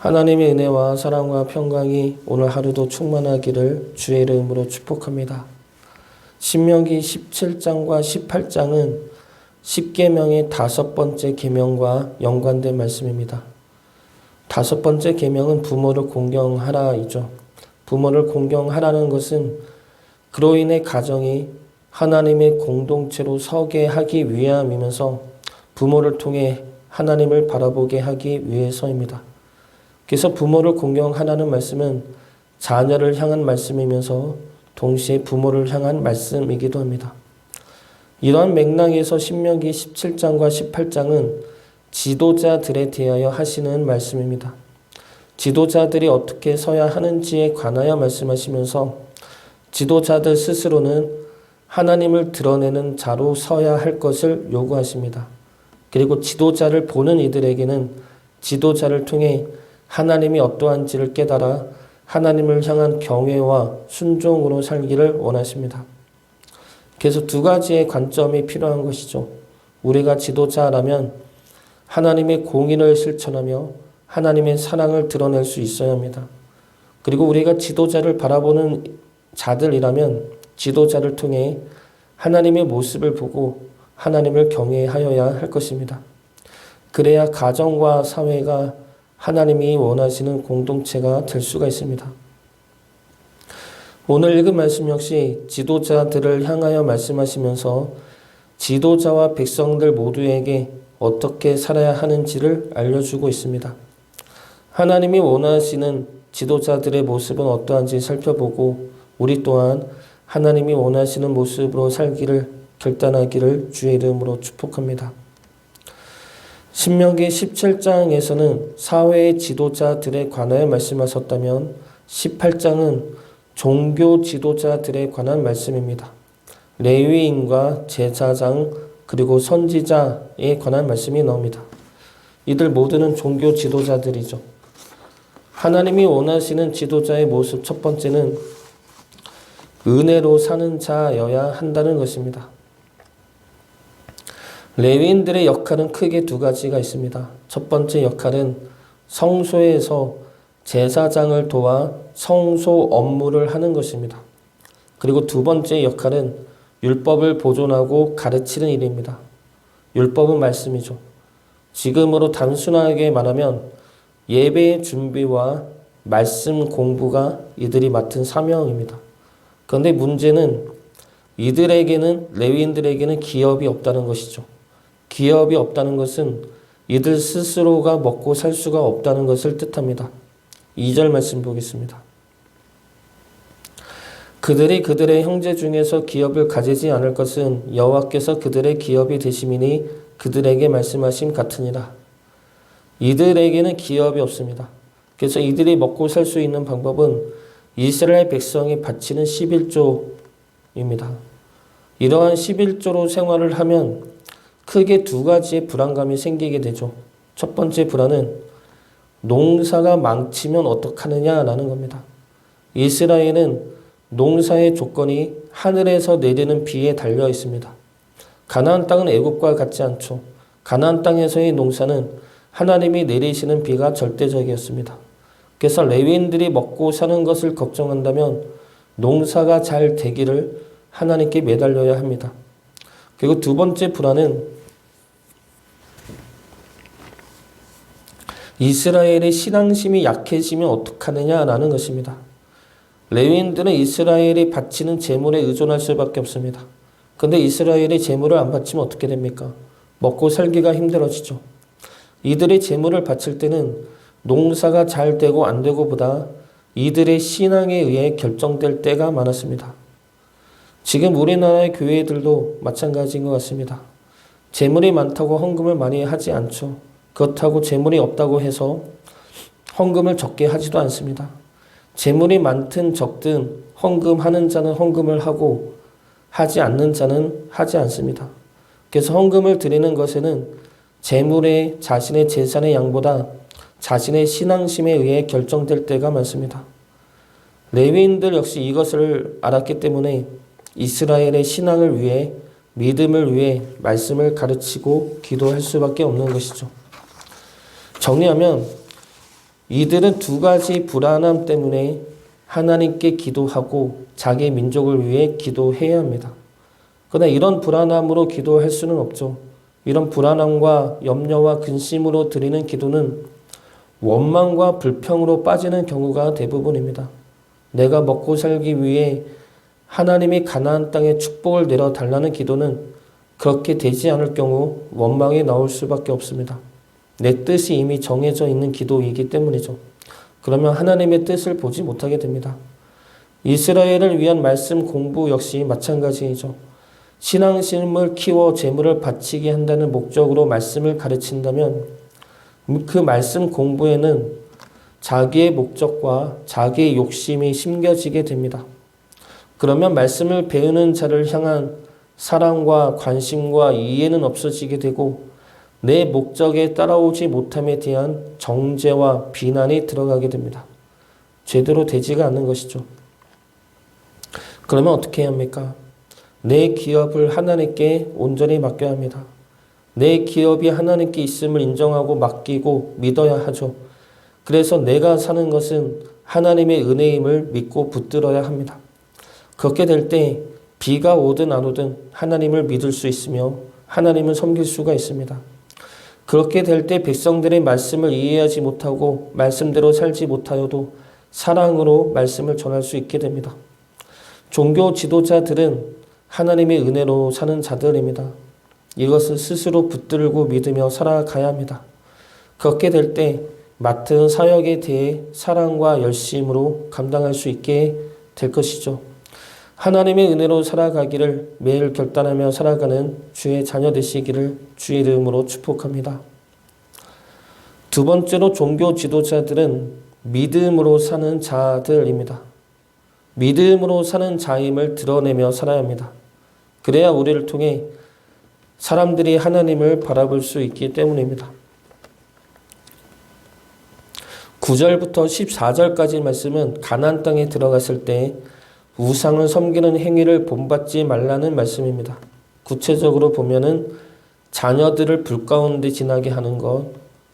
하나님의 은혜와 사랑과 평강이 오늘 하루도 충만하기를 주의 이름으로 축복합니다. 신명기 17장과 18장은 10계명의 다섯 번째 계명과 연관된 말씀입니다. 다섯 번째 계명은 부모를 공경하라이죠. 부모를 공경하라는 것은 그로 인해 가정이 하나님의 공동체로 서게 하기 위함이면서 부모를 통해 하나님을 바라보게 하기 위해서입니다. 그래서 부모를 공경하라는 말씀은 자녀를 향한 말씀이면서 동시에 부모를 향한 말씀이기도 합니다. 이러한 맥락에서 신명기 17장과 18장은 지도자들에 대하여 하시는 말씀입니다. 지도자들이 어떻게 서야 하는지에 관하여 말씀하시면서 지도자들 스스로는 하나님을 드러내는 자로 서야 할 것을 요구하십니다. 그리고 지도자를 보는 이들에게는 지도자를 통해 하나님이 어떠한지를 깨달아 하나님을 향한 경외와 순종으로 살기를 원하십니다. 그래서 두 가지의 관점이 필요한 것이죠. 우리가 지도자라면 하나님의 공의를 실천하며 하나님의 사랑을 드러낼 수 있어야 합니다. 그리고 우리가 지도자를 바라보는 자들이라면 지도자를 통해 하나님의 모습을 보고 하나님을 경외하여야 할 것입니다. 그래야 가정과 사회가 하나님이 원하시는 공동체가 될 수가 있습니다. 오늘 읽은 말씀 역시 지도자들을 향하여 말씀하시면서 지도자와 백성들 모두에게 어떻게 살아야 하는지를 알려주고 있습니다. 하나님이 원하시는 지도자들의 모습은 어떠한지 살펴보고 우리 또한 하나님이 원하시는 모습으로 살기를 결단하기를 주의 이름으로 축복합니다. 신명기 17장에서는 사회의 지도자들에 관하여 말씀하셨다면 18장은 종교 지도자들에 관한 말씀입니다. 레위인과 제사장 그리고 선지자에 관한 말씀이 나옵니다. 이들 모두는 종교 지도자들이죠. 하나님이 원하시는 지도자의 모습 첫 번째는 은혜로 사는 자여야 한다는 것입니다. 레위인들의 역할은 크게 두 가지가 있습니다. 첫 번째 역할은 성소에서 제사장을 도와 성소 업무를 하는 것입니다. 그리고 두 번째 역할은 율법을 보존하고 가르치는 일입니다. 율법은 말씀이죠. 지금으로 단순하게 말하면 예배의 준비와 말씀 공부가 이들이 맡은 사명입니다. 그런데 문제는 이들에게는 레위인들에게는 기업이 없다는 것이죠. 기업이 없다는 것은 이들 스스로가 먹고 살 수가 없다는 것을 뜻합니다. 2절 말씀 보겠습니다. 그들이 그들의 형제 중에서 기업을 가지지 않을 것은 여호와께서 그들의 기업이 되심이니 그들에게 말씀하심 같으니라. 이들에게는 기업이 없습니다. 그래서 이들이 먹고 살 수 있는 방법은 이스라엘 백성이 바치는 11조입니다. 이러한 11조로 생활을 하면 크게 두 가지의 불안감이 생기게 되죠. 첫 번째 불안은 농사가 망치면 어떡하느냐라는 겁니다. 이스라엘은 농사의 조건이 하늘에서 내리는 비에 달려 있습니다. 가나안 땅은 애국과 같지 않죠. 가나안 땅에서의 농사는 하나님이 내리시는 비가 절대적이었습니다. 그래서 레위인들이 먹고 사는 것을 걱정한다면 농사가 잘 되기를 하나님께 매달려야 합니다. 그리고 두 번째 불안은 이스라엘의 신앙심이 약해지면 어떡하느냐라는 것입니다. 레위인들은 이스라엘이 바치는 재물에 의존할 수밖에 없습니다. 근데 이스라엘이 재물을 안 바치면 어떻게 됩니까? 먹고 살기가 힘들어지죠. 이들의 재물을 바칠 때는 농사가 잘 되고 안 되고 보다 이들의 신앙에 의해 결정될 때가 많았습니다. 지금 우리나라의 교회들도 마찬가지인 것 같습니다. 재물이 많다고 헌금을 많이 하지 않죠. 그렇다고 재물이 없다고 해서 헌금을 적게 하지도 않습니다. 재물이 많든 적든 헌금하는 자는 헌금을 하고 하지 않는 자는 하지 않습니다. 그래서 헌금을 드리는 것에는 재물의 자신의 재산의 양보다 자신의 신앙심에 의해 결정될 때가 많습니다. 레위인들 역시 이것을 알았기 때문에 이스라엘의 신앙을 위해 믿음을 위해 말씀을 가르치고 기도할 수밖에 없는 것이죠. 정리하면 이들은 두 가지 불안함 때문에 하나님께 기도하고 자기 민족을 위해 기도해야 합니다. 그러나 이런 불안함으로 기도할 수는 없죠. 이런 불안함과 염려와 근심으로 드리는 기도는 원망과 불평으로 빠지는 경우가 대부분입니다. 내가 먹고 살기 위해 하나님이 가나안 땅에 축복을 내려 달라는 기도는 그렇게 되지 않을 경우 원망이 나올 수밖에 없습니다. 내 뜻이 이미 정해져 있는 기도이기 때문이죠. 그러면 하나님의 뜻을 보지 못하게 됩니다. 이스라엘을 위한 말씀 공부 역시 마찬가지이죠. 신앙심을 키워 재물을 바치게 한다는 목적으로 말씀을 가르친다면 그 말씀 공부에는 자기의 목적과 자기의 욕심이 심겨지게 됩니다. 그러면 말씀을 배우는 자를 향한 사랑과 관심과 이해는 없어지게 되고 내 목적에 따라오지 못함에 대한 정죄와 비난이 들어가게 됩니다. 제대로 되지가 않는 것이죠. 그러면 어떻게 해야 합니까? 내 기업을 하나님께 온전히 맡겨야 합니다. 내 기업이 하나님께 있음을 인정하고 맡기고 믿어야 하죠. 그래서 내가 사는 것은 하나님의 은혜임을 믿고 붙들어야 합니다. 그렇게 될 때 비가 오든 안 오든 하나님을 믿을 수 있으며 하나님을 섬길 수가 있습니다. 그렇게 될 때 백성들의 말씀을 이해하지 못하고 말씀대로 살지 못하여도 사랑으로 말씀을 전할 수 있게 됩니다. 종교 지도자들은 하나님의 은혜로 사는 자들입니다. 이것을 스스로 붙들고 믿으며 살아가야 합니다. 그렇게 될 때 맡은 사역에 대해 사랑과 열심으로 감당할 수 있게 될 것이죠. 하나님의 은혜로 살아가기를 매일 결단하며 살아가는 주의 자녀 되시기를 주의 이름으로 축복합니다. 두 번째로 종교 지도자들은 믿음으로 사는 자들입니다. 믿음으로 사는 자임을 드러내며 살아야 합니다. 그래야 우리를 통해 사람들이 하나님을 바라볼 수 있기 때문입니다. 9절부터 14절까지 말씀은 가나안 땅에 들어갔을 때 우상을 섬기는 행위를 본받지 말라는 말씀입니다. 구체적으로 보면은 자녀들을 불 가운데 지나게 하는 것,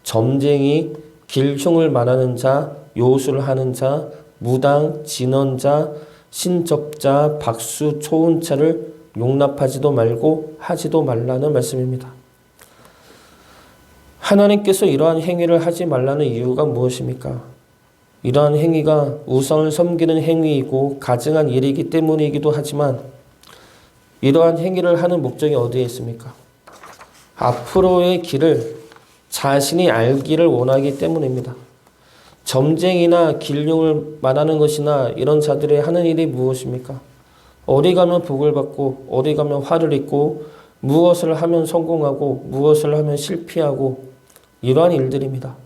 점쟁이, 길흉을 말하는 자, 요술 하는 자, 무당, 진언자, 신접자, 박수, 초운차를 용납하지도 말고 하지도 말라는 말씀입니다. 하나님께서 이러한 행위를 하지 말라는 이유가 무엇입니까? 이러한 행위가 우상을 섬기는 행위이고 가증한 일이기 때문이기도 하지만 이러한 행위를 하는 목적이 어디에 있습니까? 앞으로의 길을 자신이 알기를 원하기 때문입니다. 점쟁이나 길흉을 말하는 것이나 이런 자들의 하는 일이 무엇입니까? 어디 가면 복을 받고 어디 가면 화를 입고 무엇을 하면 성공하고 무엇을 하면 실패하고 이러한 일들입니다.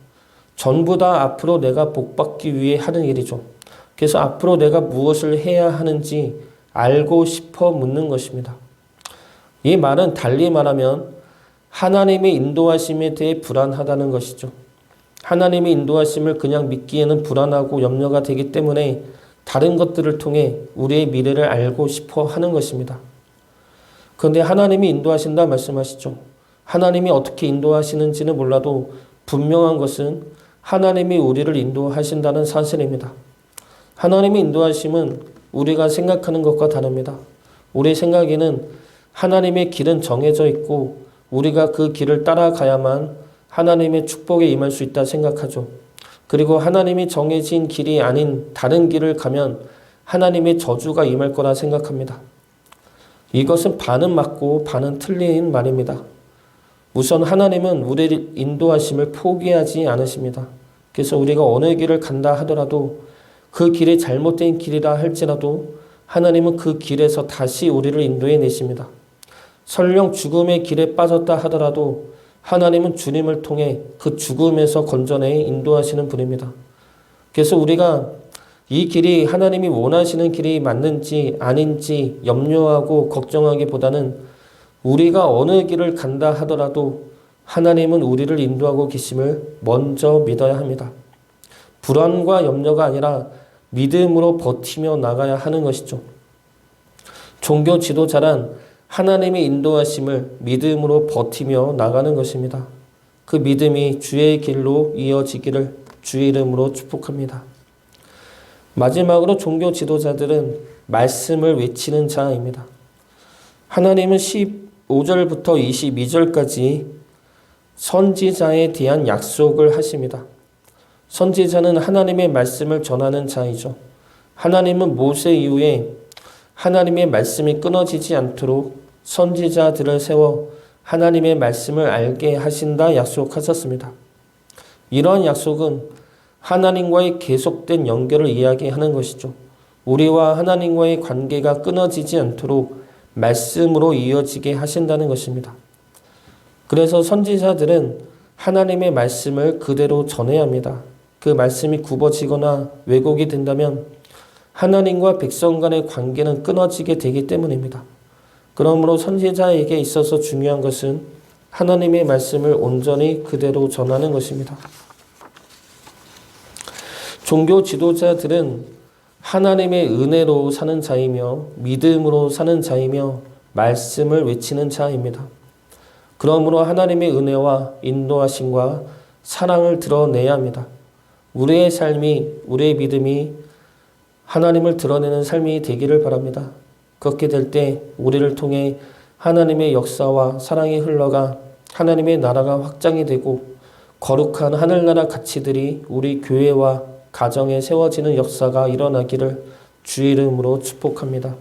전부 다 앞으로 내가 복받기 위해 하는 일이죠. 그래서 앞으로 내가 무엇을 해야 하는지 알고 싶어 묻는 것입니다. 이 말은 달리 말하면 하나님의 인도하심에 대해 불안하다는 것이죠. 하나님의 인도하심을 그냥 믿기에는 불안하고 염려가 되기 때문에 다른 것들을 통해 우리의 미래를 알고 싶어 하는 것입니다. 그런데 하나님이 인도하신다 말씀하시죠. 하나님이 어떻게 인도하시는지는 몰라도 분명한 것은 하나님이 우리를 인도하신다는 사실입니다. 하나님의 인도하심은 우리가 생각하는 것과 다릅니다. 우리 생각에는 하나님의 길은 정해져 있고 우리가 그 길을 따라가야만 하나님의 축복에 임할 수 있다 생각하죠. 그리고 하나님이 정해진 길이 아닌 다른 길을 가면 하나님의 저주가 임할 거라 생각합니다. 이것은 반은 맞고 반은 틀린 말입니다. 우선 하나님은 우리를 인도하심을 포기하지 않으십니다. 그래서 우리가 어느 길을 간다 하더라도 그 길이 잘못된 길이라 할지라도 하나님은 그 길에서 다시 우리를 인도해 내십니다. 설령 죽음의 길에 빠졌다 하더라도 하나님은 주님을 통해 그 죽음에서 건져내 인도하시는 분입니다. 그래서 우리가 이 길이 하나님이 원하시는 길이 맞는지 아닌지 염려하고 걱정하기보다는 우리가 어느 길을 간다 하더라도 하나님은 우리를 인도하고 계심을 먼저 믿어야 합니다. 불안과 염려가 아니라 믿음으로 버티며 나가야 하는 것이죠. 종교 지도자란 하나님의 인도하심을 믿음으로 버티며 나가는 것입니다. 그 믿음이 주의 길로 이어지기를 주의 이름으로 축복합니다. 마지막으로 종교 지도자들은 말씀을 외치는 자입니다. 하나님은 15절부터 22절까지 선지자에 대한 약속을 하십니다. 선지자는 하나님의 말씀을 전하는 자이죠. 하나님은 모세 이후에 하나님의 말씀이 끊어지지 않도록 선지자들을 세워 하나님의 말씀을 알게 하신다 약속하셨습니다. 이러한 약속은 하나님과의 계속된 연결을 이야기하는 것이죠. 우리와 하나님과의 관계가 끊어지지 않도록 말씀으로 이어지게 하신다는 것입니다. 그래서 선지자들은 하나님의 말씀을 그대로 전해야 합니다. 그 말씀이 굽어지거나 왜곡이 된다면 하나님과 백성 간의 관계는 끊어지게 되기 때문입니다. 그러므로 선지자에게 있어서 중요한 것은 하나님의 말씀을 온전히 그대로 전하는 것입니다. 종교 지도자들은 하나님의 은혜로 사는 자이며 믿음으로 사는 자이며 말씀을 외치는 자입니다. 그러므로 하나님의 은혜와 인도하심과 사랑을 드러내야 합니다. 우리의 삶이, 우리의 믿음이 하나님을 드러내는 삶이 되기를 바랍니다. 그렇게 될 때 우리를 통해 하나님의 역사와 사랑이 흘러가 하나님의 나라가 확장이 되고 거룩한 하늘나라 가치들이 우리 교회와 가정에 세워지는 역사가 일어나기를 주 이름으로 축복합니다.